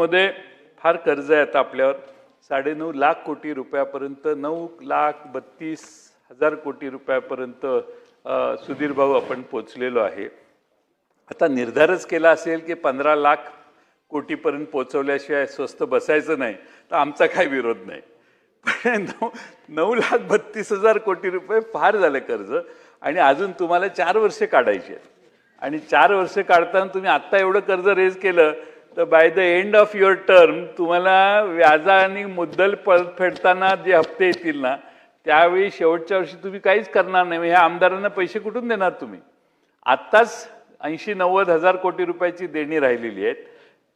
मध्ये फार कर्ज आहेत आता आपल्यावर. साडेनऊ लाख कोटी रुपयापर्यंत नऊ लाख बत्तीस हजार कोटी रुपयापर्यंत सुधीर भाऊ आपण पोचलेलो आहे. आता निर्धारच केला असेल की पंधरा लाख कोटीपर्यंत पोचवल्याशिवाय स्वस्त बसायचं नाही तर आमचा काय विरोध नाही. पण नऊ नऊ लाख बत्तीस हजार कोटी रुपये फार झालं कर्ज आणि अजून तुम्हाला चार वर्षे काढायची आहेत. आणि चार वर्ष काढताना तुम्ही आत्ता एवढं कर्ज रेज केलं तर by the end of your term तुम्हाला व्याजा आणि मुद्दल फेडताना जे हप्ते येतील ना त्यावेळी शेवटच्या वर्षी तुम्ही काहीच करणार नाही. म्हणजे ह्या आमदारांना पैसे कुठून देणार तुम्ही? आत्ताच ऐंशी नव्वद हजार कोटी रुपयाची देणी राहिलेली आहेत.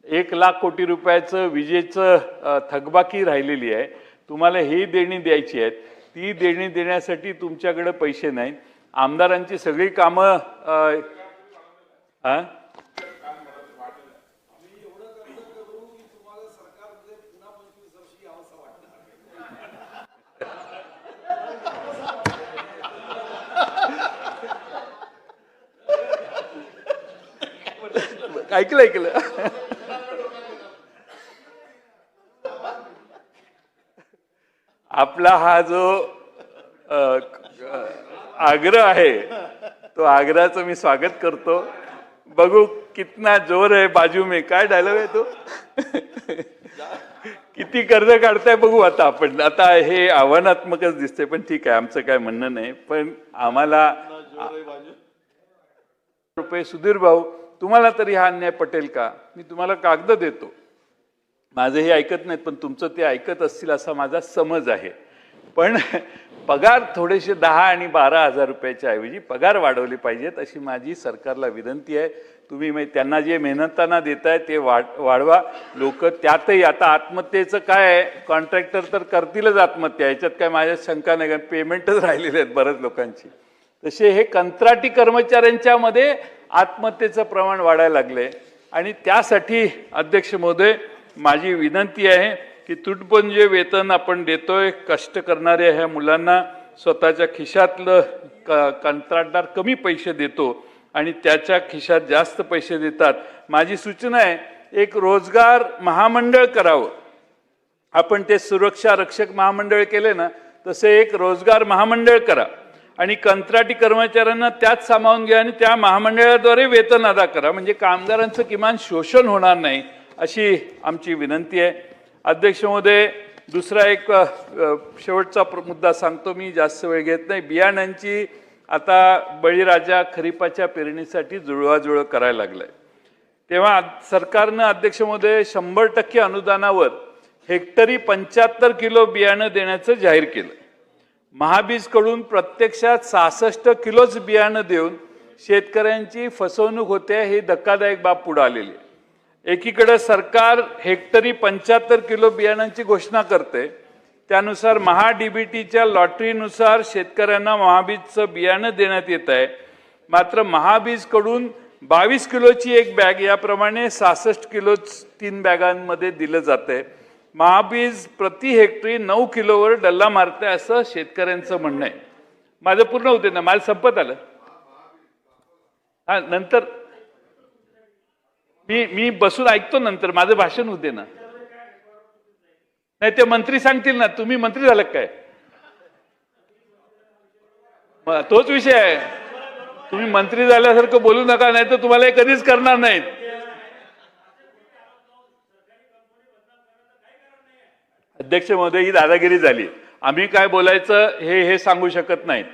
एक लाख कोटी रुपयाचं विजेचं थकबाकी राहिलेली आहे. तुम्हाला ही देणी द्यायची आहेत. ती देणी देण्यासाठी तुमच्याकडे पैसे नाहीत. आमदारांची सगळी कामं अ, हा ऐकलं ऐकलं. आपला हा जो आग्रह आहे तो आग्रहाचं मी स्वागत करतो. बघू कितना जोर आहे बाजू में. काय डायलॉग आहे तो? किती कर्ज काढताय बघू आता आपण. आता हे आव्हानात्मकच दिसतंय पण ठीक आहे आमचं काय म्हणणं नाही. पण आम्हाला रुपये सुधीर भाऊ तुम्हाला तरी हा अन्याय पटेल का? मी तुम्हाला कागद देतो. माझं हे ऐकत नाहीत पण तुमचं ते ऐकत असतील असा माझा समज आहे. पण पगार थोडेसे दहा आणि बारा हजार रुपयाच्या ऐवजी पगार वाढवले पाहिजेत अशी माझी सरकारला विनंती आहे. तुम्ही मै- त्यांना जे मेहनताना देताय ते वाढ वाढवा. लोक त्यातही आता आत्महत्येचं काय आहे? कॉन्ट्रॅक्टर तर करतीलच आत्महत्या. याच्यात काय माझ्या शंका नाही कारण पेमेंटच राहिलेले आहेत बऱ्याच लोकांची. तसे हे कंत्राटी कर्मचाऱ्यांच्यामध्ये आत्महत्येचं प्रमाण वाढायला लागलंय. आणि त्यासाठी अध्यक्ष महोदय माझी विनंती आहे की तुटपण जे वेतन आपण देतोय कष्ट करणाऱ्या ह्या मुलांना स्वतःच्या खिशातलं क कंत्राटदार कमी पैसे देतो आणि त्याच्या खिशात जास्त पैसे देतात. माझी सूचना आहे एक रोजगार महामंडळ करावं. आपण ते सुरक्षा रक्षक महामंडळ केले ना तसे एक रोजगार महामंडळ करा. आणि कंत्राटी कर्मचाऱ्यांना त्यात सामावून घ्या आणि त्या महामंडळाद्वारे वेतन अदा करा. म्हणजे कामगारांचं किमान शोषण होणार नाही अशी आमची विनंती आहे. अध्यक्ष महोदय दुसरा एक शेवटचा मुद्दा सांगतो मी जास्त वेळ घेत नाही. बियाण्यांची आता बळीराजा खरीपाच्या पेरणीसाठी जुळवाजुळव करायला लागलाय. तेव्हा सरकारनं अध्यक्ष महोदय शंभर टक्के अनुदानावर हेक्टरी पंच्याहत्तर किलो बियाणं देण्याचं जाहीर केलं. महाबीजकडून प्रत्यक्षात सहासष्ट किलोच बियाणं देऊन शेतकऱ्यांची फसवणूक होते ही धक्कादायक बाब पुढे आलेली आहे. एकीकडे सरकार हेक्टरी पंच्याहत्तर किलो बियाणांची घोषणा करते त्यानुसार महाडीबीटीच्या लॉटरीनुसार शेतकऱ्यांना महाबीजचं बियाणं देण्यात येत आहे. मात्र महाबीजकडून बावीस किलोची एक बॅग याप्रमाणे सहासष्ट किलो तीन बॅगांमध्ये दिलं जातंय. महाबीज प्रति हेक्टरी नऊ किलोवर डल्ला मारते असं शेतकऱ्यांचं म्हणणं आहे. माझं पूर्ण होते ना माझं संपत आलं. हा नंतर मी मी बसून ऐकतो नंतर माझं भाषण होते ना. नाही ते मंत्री सांगतील ना तुम्ही मंत्री झालं काय? मग तोच विषय आहे. तुम्ही मंत्री झाल्यासारखं बोलू नका नाही तर तुम्हाला हे कधीच करणार नाहीत. अध्यक्ष महोदय ही दादागिरी झाली. आम्ही काय बोलायचं हे हे सांगू शकत नाहीत.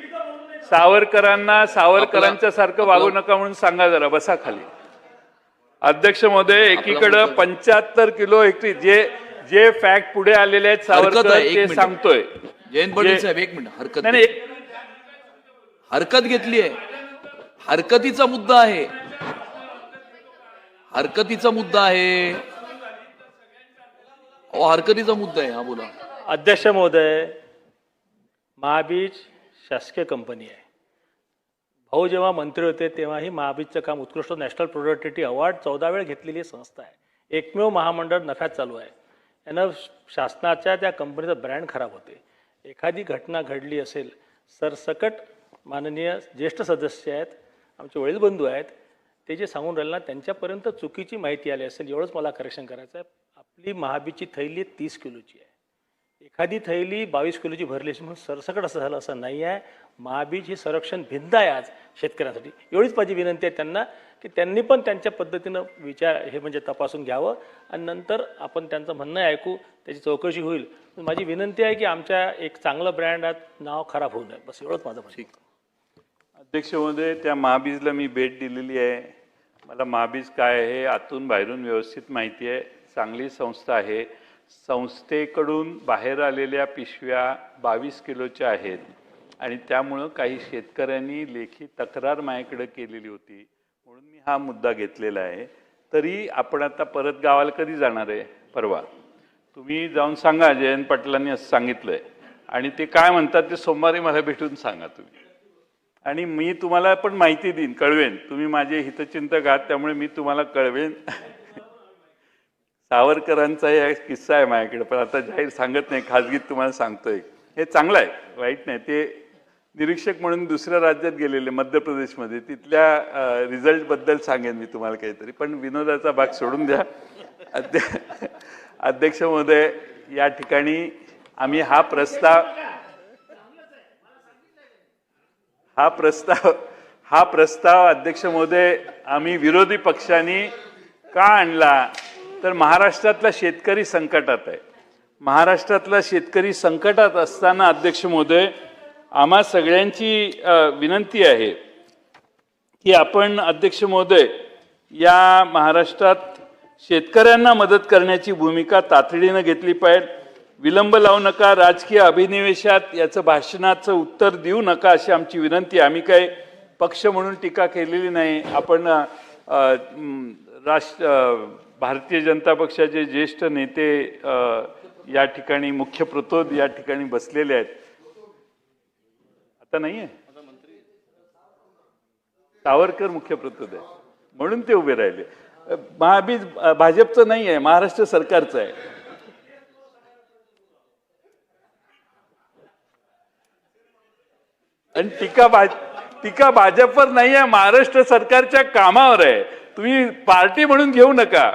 सावरकरांना सावरकरांच्या सारखं वागू नका म्हणून सांगा जरा बसा खाली. अध्यक्ष महोदय एकीकडं पंच्याहत्तर किलो हेक्टरी जे जे फॅक्ट पुढे आलेले आहेत सावरकर ते. सांगतोय. जयंत पाटील साहेब एक मिनिट हरकत नाही नाही हरकत घेतली आहे. हरकतीचा मुद्दा आहे. हरकतीचा मुद्दा आहे. हरकतीचा मुद्दा आहे हा बोला. अध्यक्ष महोदय महाबीज शासकीय कंपनी आहे. भाऊ जेव्हा मंत्री होते तेव्हाही महाबीजचं काम उत्कृष्ट नॅशनल प्रोडक्टिव्हिटी अवॉर्ड चौदा वेळ घेतलेली संस्था आहे. एकमेव महामंडळ नफ्यात चालू आहे. यानं शासनाच्या त्या कंपनीचा ब्रँड खराब होते. एखादी घटना घडली असेल सरसकट माननीय ज्येष्ठ सदस्य आहेत आमचे वडील बंधू आहेत ते जे सांगून राहिले ना त्यांच्यापर्यंत चुकीची माहिती आली असेल एवढंच मला करेक्शन करायचं आहे. आपली महाबीची थैली तीस किलोची आहे. एखादी थैली बावीस किलोची भरली असेल म्हणून सरसकट असं झालं असं नाही आहे. महाबीज ही संरक्षण भिंत आहे आज शेतकऱ्यांसाठी. एवढीच माझी विनंती आहे त्यांना की त्यांनी पण त्यांच्या पद्धतीनं विचार हे म्हणजे तपासून घ्यावं आणि नंतर आपण त्यांचं म्हणणं ऐकू त्याची चौकशी होईल. माझी विनंती आहे की आमच्या एक चांगलं ब्रँड नाव खराब होऊ नये. बस एवढंच माझं ठीक. अध्यक्ष महोदय त्या महाबीजला मी भेट दिलेली आहे. मला महाबीज काय आहे आतून बाहेरून व्यवस्थित माहिती आहे. चांगली संस्था आहे. संस्थेकडून बाहेर आलेल्या पिशव्या बावीस किलोच्या आहेत. आणि त्यामुळं काही शेतकऱ्यांनी लेखी तक्रार माझ्याकडे केलेली होती. म्हणून मी हा मुद्दा घेतलेला आहे. तरी आपण आता परत गावाला कधी जाणार आहे? परवा. तुम्ही जाऊन सांगा जयंत पाटलांनी असं सांगितलंय. आणि ते काय म्हणतात ते सोमवारी मला भेटून सांगा तुम्ही. आणि मी तुम्हाला पण माहिती देईन कळवेन. तुम्ही माझे हितचिंतक आहात त्यामुळे मी तुम्हाला कळवेन. सावरकरांचा एक किस्सा आहे माझ्याकडे पण आता जाहीर सांगत नाही. खाजगीत तुम्हाला सांगतोय. हे चांगलं आहे वाईट नाही. ते निरीक्षक म्हणून दुसऱ्या राज्यात गेलेले मध्य प्रदेशमध्ये तिथल्या रिझल्टबद्दल सांगेन मी तुम्हाला काहीतरी. पण विनोदाचा भाग सोडून द्या. अध्य अध्यक्ष महोदय या ठिकाणी आम्ही हा प्रस्ताव हा प्रस्ताव हा प्रस्ताव अध्यक्ष महोदय आम्ही विरोधी पक्षांनी का आणला? तर महाराष्ट्रातला शेतकरी संकटात आहे. महाराष्ट्रातला शेतकरी संकटात असताना अध्यक्ष महोदय आम्हा सगळ्यांची विनंती आहे की आपण अध्यक्ष महोदय या महाराष्ट्रात शेतकऱ्यांना मदत करण्याची भूमिका तातडीनं घेतली पाहिजे. विलंब लावू नका राजकीय अभिनिवेशात याचं भाषणाचं उत्तर देऊ नका अशी आमची विनंती आम्ही काय पक्ष म्हणून टीका केलेली नाही. आपण राष्ट्र भारतीय जनता पक्षाचे ज्येष्ठ नेते या ठिकाणी मुख्य प्रतोद या ठिकाणी बसलेले आहेत. आता नाही आहे सावरकर मुख्य प्रतोद आहे. म्हणून ते उभे राहिले. महाबीज भाजपचं नाही आहे महाराष्ट्र सरकारचं आहे. आणि टीका भाज टीका भाजपवर नाही आहे महाराष्ट्र सरकारच्या कामावर आहे. तुम्ही पार्टी म्हणून घेऊ नका.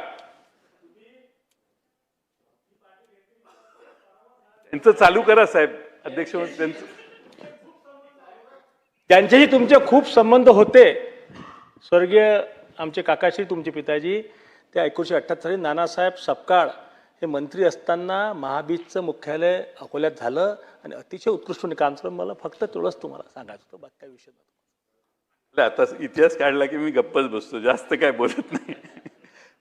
त्यांचं चालू करा साहेब. अध्यक्ष महोदय, त्यांचं त्यांच्याशी तुमचे खूप संबंध होते. स्वर्गीय आमचे काकाश्री तुमचे पिताजी ते एकोणीसशे अठ्ठ्याहत्तर साली नानासाहेब सपकाळ हे मंत्री असताना महाबीजचं मुख्यालय अकोल्यात झालं आणि अतिशय उत्कृष्ट काम केलं. मला फक्त तेवढंच तुम्हाला सांगायचं होतं बाकी विषय. नाही, आता इतिहास काढला की मी गप्पच बसतो जास्त काय बोलत नाही.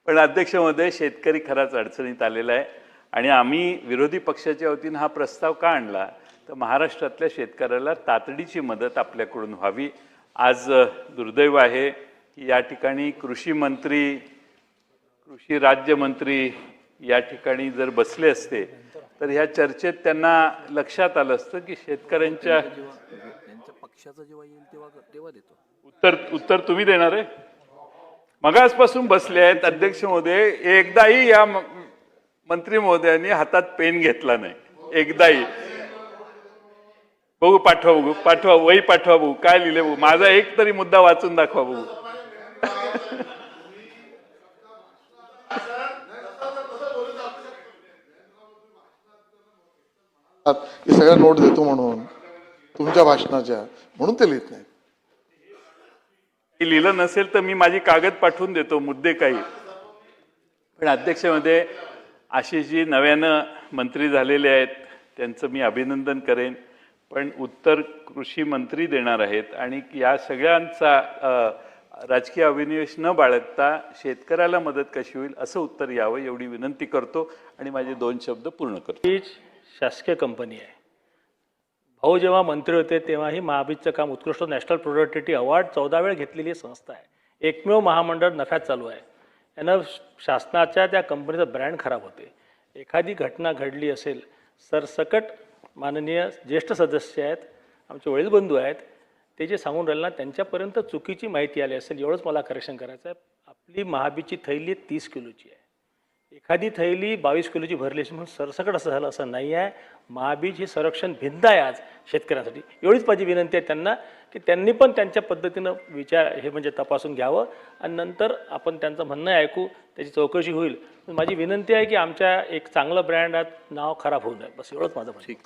पण अध्यक्ष महोदय शेतकरी खराच अडचणीत आलेला आहे. आणि आम्ही विरोधी पक्षाच्या वतीनं हा प्रस्ताव का आणला? तर महाराष्ट्रातल्या शेतकऱ्याला तातडीची मदत आपल्याकडून व्हावी. आज दुर्दैव आहे की या ठिकाणी कृषी मंत्री कृषी राज्यमंत्री या ठिकाणी जर बसले असते तर ह्या चर्चेत त्यांना लक्षात आलं असतं की शेतकऱ्यांच्या पक्षाचा जेव्हा येईल तेव्हा तेव्हा देतो. उत्तर उत्तर तुम्ही देणार आहे? मगासपासून बसले आहेत अध्यक्ष महोदय एकदाही या मंत्री महोदयांनी हातात पेन घेतला नाही. एकदाही. बघू पाठवा बघू पाठवा वही पाठवा बघू काय लिहिले बघू. माझा एक तरी मुद्दा वाचून दाखवा बघू. की सगळ्या नोट देतो म्हणून. तुमच्या भाषणाच्या. म्हणून ते लिहित नाही लिहिलं नसेल तर मी माझी कागद पाठवून देतो मुद्दे काही. पण अध्यक्षमध्ये आशिषजी नव्यानं मंत्री झालेले आहेत त्यांचं मी अभिनंदन करेन. पण उत्तर कृषी मंत्री देणार आहेत आणि या सगळ्यांचा राजकीय अभिनिवेश न बाळगता शेतकऱ्याला मदत कशी होईल असं उत्तर यावं एवढी विनंती करतो आणि माझे दोन शब्द पूर्ण करतो. हीच शासकीय कंपनी आहे. भाऊ जेव्हा मंत्री होते तेव्हाही महाबीजचं काम उत्कृष्ट नॅशनल प्रोडक्टिव्हिटी अवॉर्ड चौदा वेळ घेतलेली संस्था आहे. एकमेव महामंडळ नफ्यात चालू आहे. यानं शासनाच्या त्या कंपनीचा ब्रँड खराब होते. एखादी घटना घडली असेल सरसकट माननीय ज्येष्ठ सदस्य आहेत आमचे वडील बंधू आहेत ते जे सांगून राहिले ना त्यांच्यापर्यंत चुकीची माहिती आली असेल एवढंच मला करेक्शन करायचं आहे आपली महाबीची थैली तीस किलोची आहे. एखादी थैली बावीस किलोची भरली अशी म्हणून सरसकट असं झालं असं नाही आहे. महाबीज हे संरक्षण भिंत आहे आज शेतकऱ्यांसाठी. एवढीच माझी विनंती आहे त्यांना की त्यांनी पण त्यांच्या पद्धतीनं विचार हे म्हणजे तपासून घ्यावं. आणि नंतर आपण त्यांचं म्हणणं ऐकू त्याची चौकशी होईल. माझी विनंती आहे की आमच्या एक चांगलं ब्रँड नाव खराब होऊ नये. बस एवढंच माझं ठीक.